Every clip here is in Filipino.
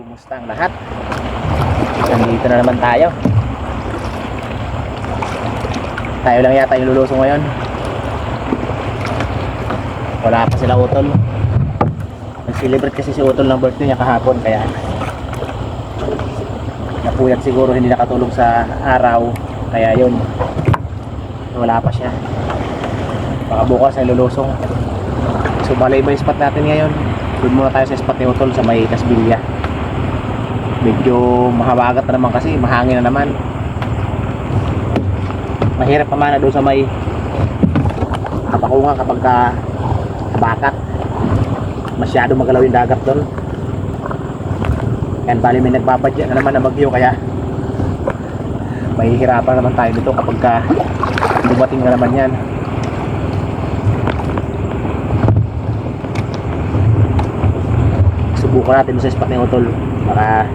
Kumusta ang lahat? Nandito na naman tayo. Tayo lang yata yung luluso ngayon. Wala pa sila utol. Nag-celebrate kasi si utol ng birthday niya kahapon kaya napuyat siguro hindi nakatulog sa araw kaya yun wala pa siya baka bukas ay lulusong so balay ba yung spot natin ngayon doon muna tayo sa spot ni Utol sa may Casbilya medyo mahawagat na naman kasi mahangin na naman. Mahirap pa man na doon sa may kapakungan kapag ka bakat masyado magalaw yung dagat doon. Yan bali may nagbabadya na naman na bagyo kaya mahihirapan naman tayo dito kapag ka dumating na naman yan. Subukan natin sa spot ni Otol para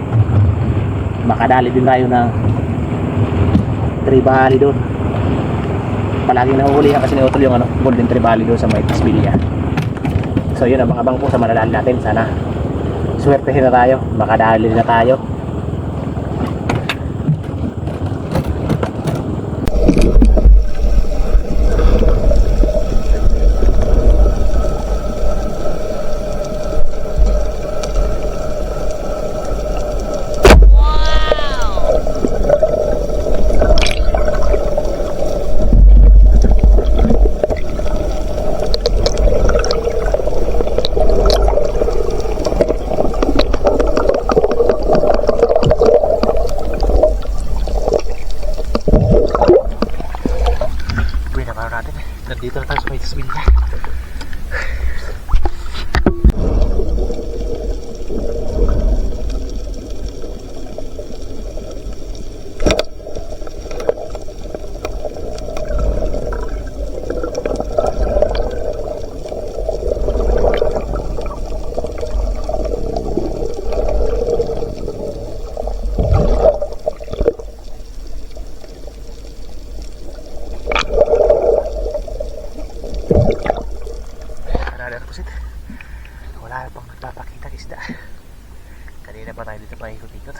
makadali din tayo ng tribali doon. Palaging nahuhulihan kasi ni yung ano, golden tribali doon sa may Tasbilia so yun abang-abang po sa malalaan natin. Sana swertehin na tayo makadali na tayo Uwi na para natin. Nandito na tayo sa may Tasbilia. Another pusit. Wala na pang nagpapakita isda. Kanina pa tayo dito pa ikot-ikot.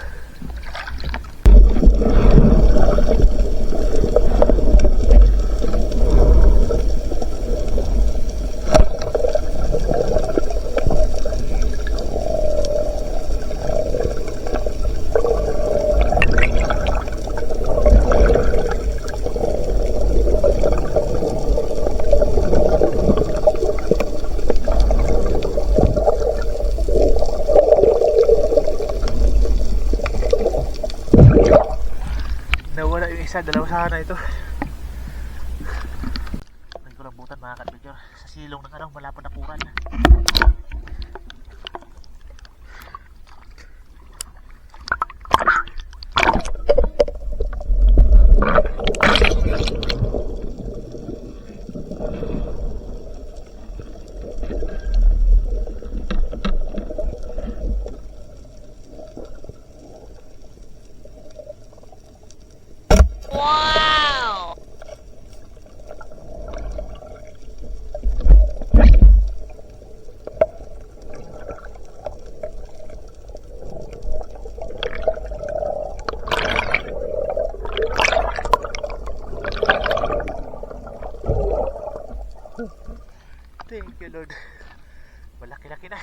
Nawala yung isa, dalawa sana ito. May kulambutan mga kadbidyor. Sa silong ng ano, malapad na kuran. Thank you Lord. Malaki-laki na.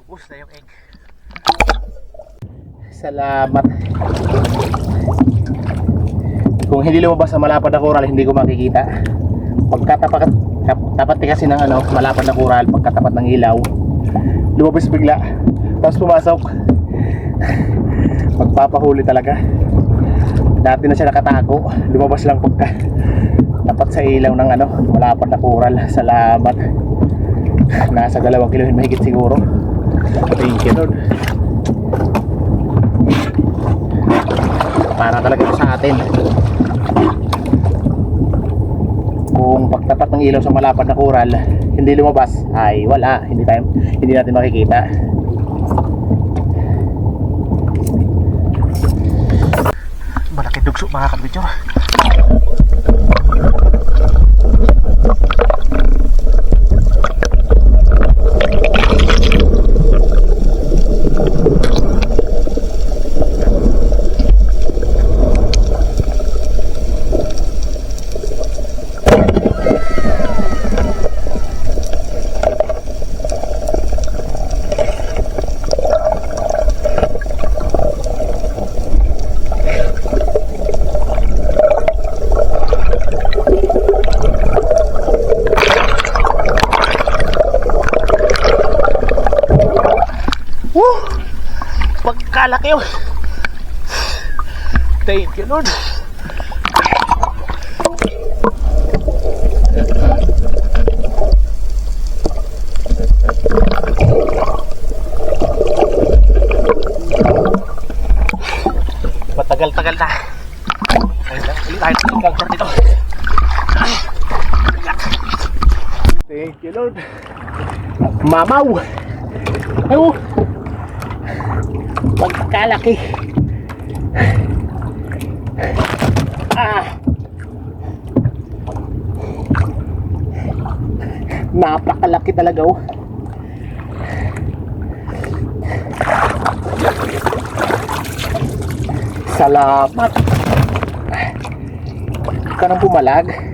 Ubus na yung egg. Salamat. Kung hindi lumabas sa malapad na coral, hindi ko makikita. Pagkatapat tap- tapat kasi ng ano, malapad na coral, pagkatapat ng ilaw, lumabas bigla. Tapos pumasok. Magpapahuli talaga. Dati na siya nakatago. Lumabas lang pagka tapat sa ilaw ng ano, malapad na coral. Salamat. Nasa dalawang kilo mahigit siguro. Thank you Lord. Para talaga sa atin. Kung pagtapat ng ilaw sa malapad na coral, hindi lumabas, ay wala. Hindi tayo, hindi natin makikita. Malaki dugso mga kabidyor. Woo! Pagkalaki yun. Thank you, Lord. Matagal-tagal na. Ayun lang, ulit tayo dito. Thank you, Lord. Mamaw! Ayaw! Pagkalaki. Ah. Napakalaki talaga oh. Salamat. Ka nang pumalag.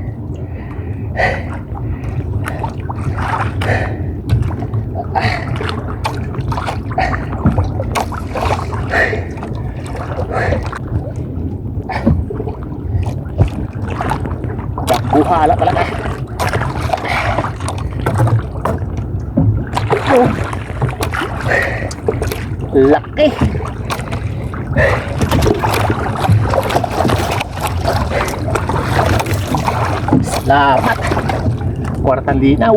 Buhala talaga. Oh. Laki. Salamat. Kwartang linaw.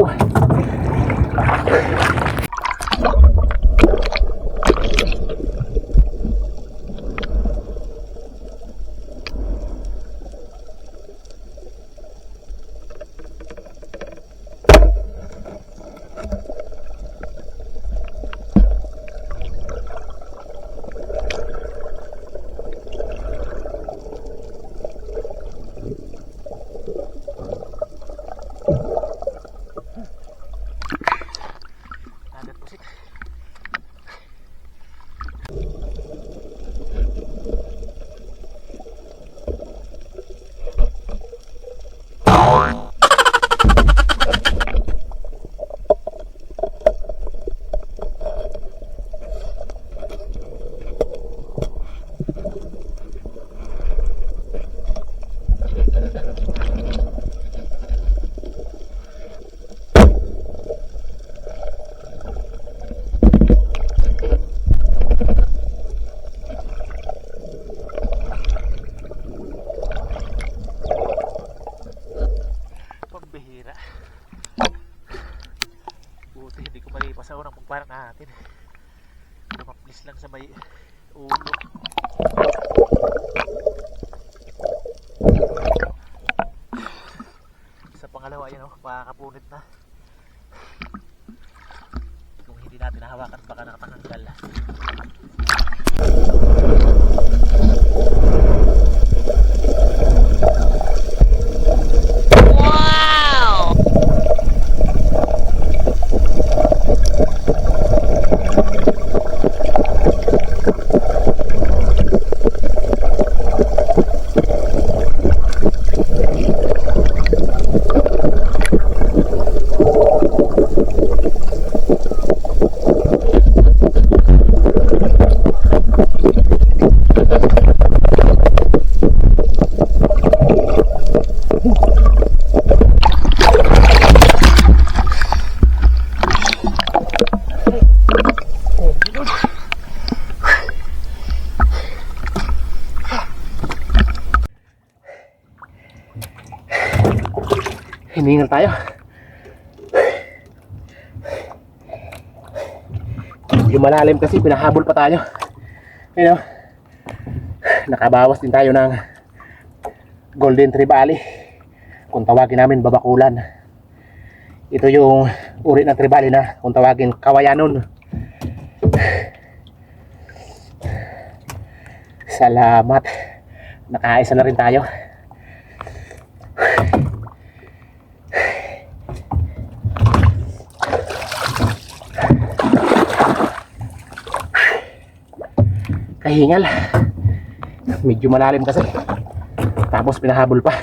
Dagat pusit. Pambihira. Buti hindi ko malipas sa unang pagparang natin. Lumaplis lang sa may ulo. Sa pangalawa yan oh, makakapunit na. Kung hindi natin nahawakan baka nakatanggal. Tayo. Yung malalim kasi pinahabol pa tayo. Ayun oh. Nakabawas din tayo ng Golden Tribali. Kung tawagin namin babakulan. Ito yung uri ng tribali na kung tawagin kawayanon. Salamat. Nakaisa na rin tayo. Kahingal. Medyo malalim kasi. Tapos pinahabol pa.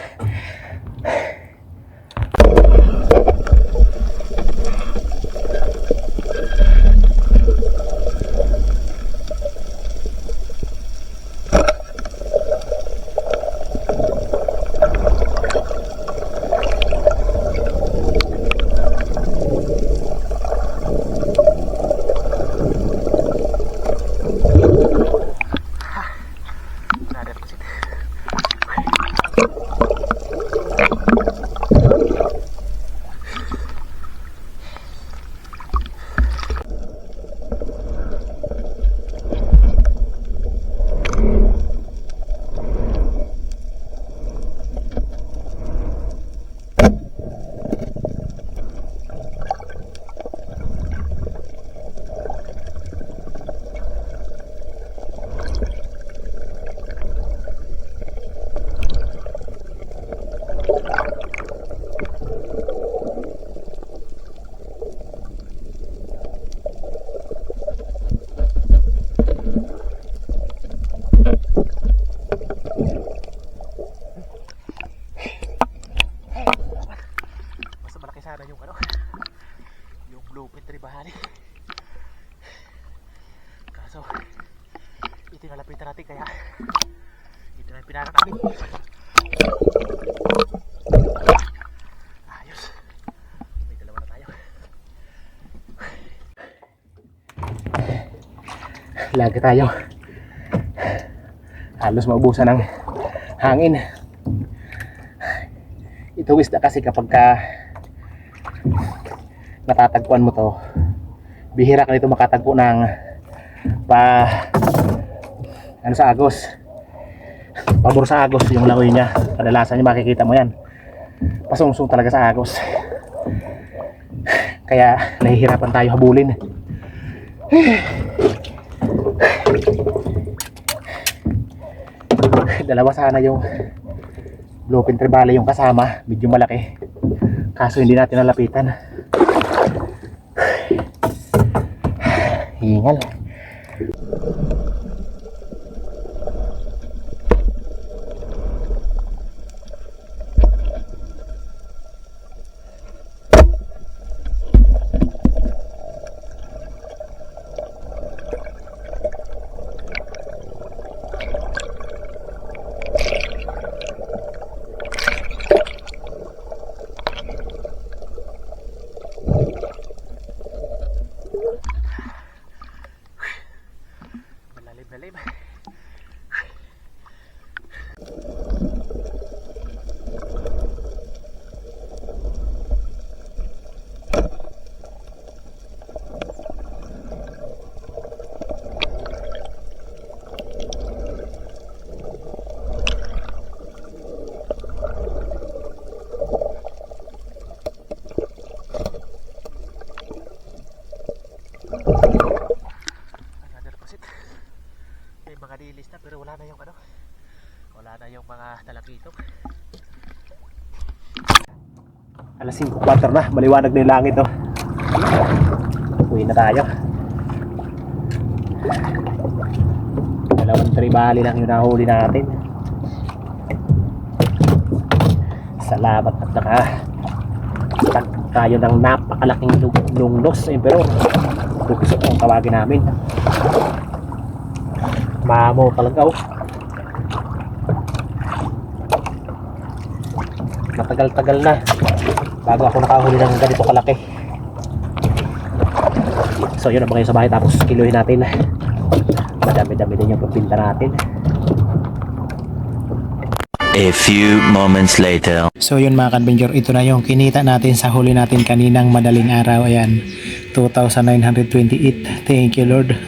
Mas malaki sana yung ano, yung blueprint tribahali. Kaso, ito yung nalapitan natin kaya ito na yung pinara namin. Ayos. May dalawa na tayo. Lagi tayo. Halos maubusan ng hangin. Ito isda kasi kapag ka natatagpuan mo to, bihira ka nito makatagpo ng pa ano sa agos. Pabor sa agos yung langoy niya. Kadalasan niya makikita mo yan. Pasungsong talaga sa agos. Kaya nahihirapan tayo habulin. Dalawa sana yung Lupin Tribale yung kasama, medyo malaki. Kaso hindi natin nalapitan. Hingal. Malalim, malalim. Another pasit. May mga dilis na pero wala na yung ano. Wala na yung mga talakitok. Alas 5.4 na, maliwanag na yung langit oh. Uwi na tayo. Dalawang tribali lang yung nahuli natin. Salamat at naka tag tayo ng napakalaking lung- lunglos eh, pero gusto kong tawagin namin. Mamo talaga oh. Matagal-tagal na bago ako nakahuli ng ganito kalaki. So yun ang mga sa bahay tapos kiluhin natin. Madami-dami din yung pagbinta natin. A few moments later. So yun mga kadventure, ito na yung kinita natin sa huli natin kaninang madaling araw. Ayan, 2,928. Thank you Lord.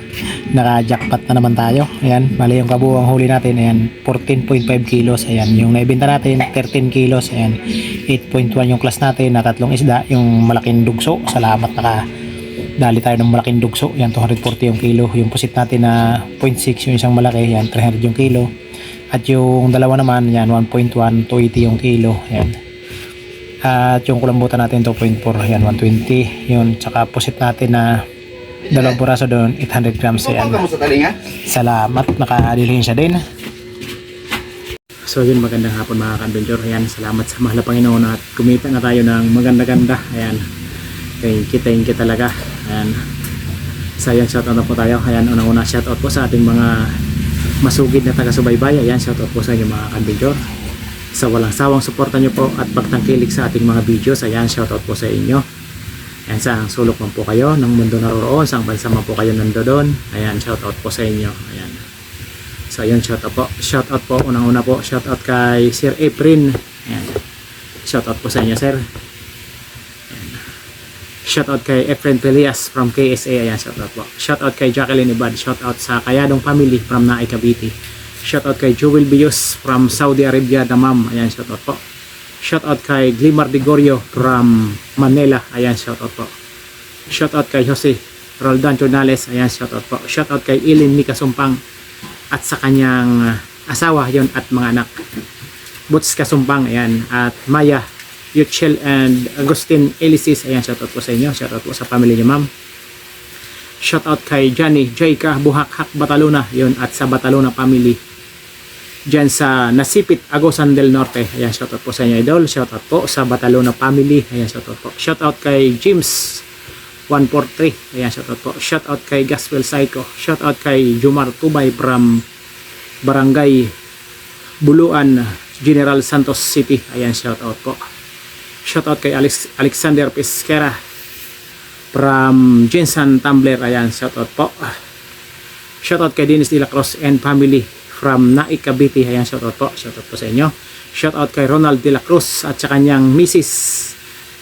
Naka-jackpot na naman tayo. Ayan, mali yung kabuuang huli natin. Ayan, 14.5 kilos. Ayan, yung naibenta natin, 13 kilos. Ayan, 8.1 yung class natin na tatlong isda. Yung malaking dugso. Salamat naka dali tayo ng malaking dugso. Ayan, 240 yung kilo. Yung pusit natin na 0.6 yung isang malaki. Ayan, 300 yung kilo. At yung dalawa naman, yan, 1.1, 280 yung kilo. Yan. At yung kulambutan natin, 2.4, yan, 120. Yun, tsaka pusit natin na dalawang puraso doon, 800 grams. Yan. Salamat, nakadilhin siya din. So yun, magandang hapon mga ka-adventure. Ayan, salamat sa mahal na Panginoon at kumita na tayo ng maganda-ganda. Ayan, thank you, thank you talaga. Ayan, sa ayan, shoutout na po tayo. Ayan, unang-una shoutout po sa ating mga masugid na taga-subaybay. Ayan, shoutout po sa inyo mga ka-adventure. Sa walang sawang suporta nyo po at pagtangkilik sa ating mga videos. Ayan, shoutout po sa inyo. Ayan, sa sulok man po kayo ng mundo naroroon, sa bansa man po kayo nandoon. Ayan, shoutout po sa inyo. Ayan. So ayun, shout out po. Shout out po unang-una po. Shout out kay Sir Efren. Ayan. Shout out po sa inyo, sir. Ayan. Shout out kay Efren Pelias from KSA. Ayan, shout out po. Shout out kay Jacqueline Ibad. Shout out sa Kayadong family from Naay Cavite. Shout out kay Jewel Bios from Saudi Arabia, Damam. Ayan, shout out po. Shout out kay Glimar Digorio from Manila. Ayan, shout out po. Shout out kay Jose Roldan Jornales. Ayan, shout out po. Shout out kay Ilin Mika Sumpang at sa kanyang asawa yon at mga anak. Boots Kasumbang, ayan, at Maya Yuchel and Agustin Elisis, ayan, shoutout po sa inyo, shoutout po sa family niyo, ma'am. Shoutout kay Johnny Joyka Buhakhak Bataluna, yon at sa Bataluna family. Diyan sa Nasipit, Agosan del Norte. Ayan, shoutout po sa inyo, idol. Shoutout po sa Bataluna family. Ayan, shoutout po. Shoutout kay James 143. Ayan, shoutout po. Shoutout kay Gospel Psycho. Shoutout kay Jumar Tubay from Barangay Buluan, General Santos City. Ayan, shoutout po. Shoutout kay Alex, Alexander Pesquera from Jensen Tumbler. Ayan, shoutout po. Shoutout kay Dennis De La and family from Naik Cavite. Ayan, shoutout po. Shoutout po sa inyo. Shoutout kay Ronald De La Cruz at sa kanyang misis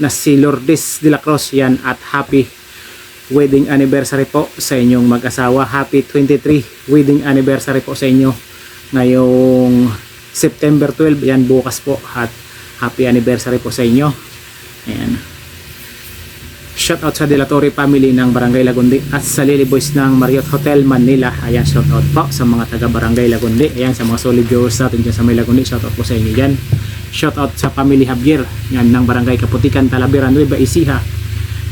na si Lourdes De La Cruz. Yan at happy wedding anniversary po sa inyong mag-asawa. Happy 23 wedding anniversary po sa inyo ngayong September 12. Yan bukas po at happy anniversary po sa inyo. Ayan. Shout out sa Delatorre family ng Barangay Lagundi at sa Lily Boys ng Marriott Hotel Manila. Ayan, shout out po sa mga taga Barangay Lagundi. Ayan, sa mga solid viewers natin dyan sa may Lagundi. Shout out po sa inyo dyan. Shout out sa family Javier yan ng Barangay Kaputikan, Talavera, Nueva Ecija.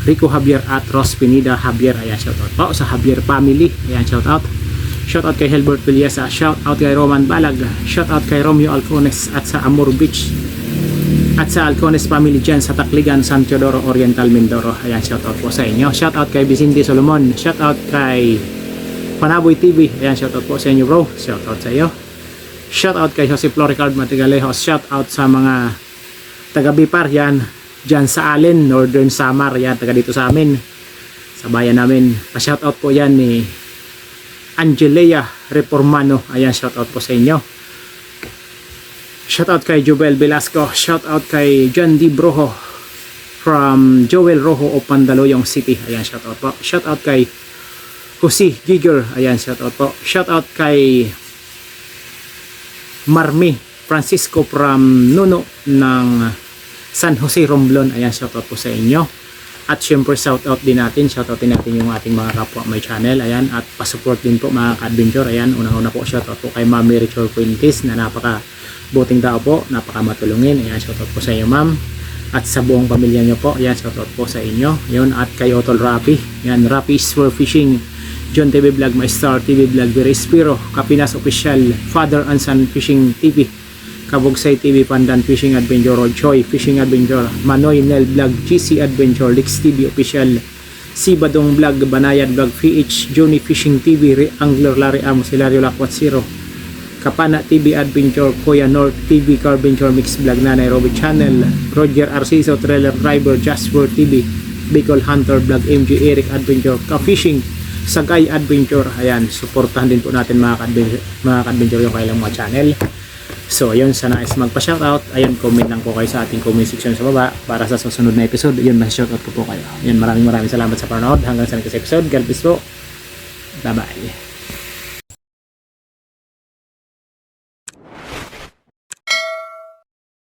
Rico Javier at Ros Pinida Javier. Ayan, shout out po sa Javier family. Ayan, shout out. Shout out kay Helbert Villesa. Shout out kay Roman Balag. Shout out kay Romeo Alcones at sa Amor Beach. At sa Alcones family dyan sa Takligan, San Teodoro, Oriental, Mindoro. Ayan, shout out po sa inyo. Shout out kay Vicente Solomon. Shout out kay Panaboy TV. Ayan, shout out po sa inyo bro. Shout out sa iyo. Shout out kay Jose Floricard Matigalejos. Shout out sa mga taga Bipar yan. Dyan sa Allen, Northern Samar. Yan, taga dito sa amin. Sa bayan namin. Pa-shout out po yan ni Angelea Reformano. Ayan, shout out po sa inyo. Shout out kay Jubel Velasco. Shout out kay John D. Broho from Joel Rojo of Pandaloyong City. Ayan, shout out po. Shout out kay Jose Giger. Ayan, shout out po. Shout out kay Marmi Francisco from Nuno ng San Jose Romblon. Ayan, shout out po sa inyo. At syempre shout out din natin, shout out din natin yung ating mga kapwa may channel. Ayan, at pasupport din po mga ka-adventure. Ayan, unang-una po shout out po kay Ma'am Rachel Fuentes na napaka buting tao po, napaka matulungin. Ayan, shout out po sa inyo ma'am. At sa buong pamilya nyo po, ayan, shout out po sa inyo. Yun, at kay Otol Rapi. Ayan, Rapi is for fishing. John TV Vlog, My Star TV Vlog, Spiro, Kapinas Official, Father and Son Fishing TV, Kabugsay TV, Pandan Fishing Adventure, Choi Fishing Adventure, Manoy Nel Vlog, GC Adventure, Lix TV Official, Sibadong Vlog, Banayad Vlog, PH, Johnny Fishing TV, Angler Larry Amos, Hilario Lakwat Zero, Kapana TV Adventure, Kuya North TV Carventure Mix Vlog na Nairobi Channel, Roger Arciso Trailer Driver, Jasper TV, Bicol Hunter Vlog, MG Eric Adventure, Ka-Fishing, Sagay Adventure. Ayan, suportahan din po natin mga ka-adventure, mga ka-adventure yung kailang mga channel. So, ayun, sana is magpa-shoutout. Ayun, comment lang po kayo sa ating comment section sa baba para sa susunod na episode. Ayun, mas-shoutout ko po kayo. Ayun, maraming maraming salamat sa panonood. Hanggang sa next episode. God bless po. Bye-bye.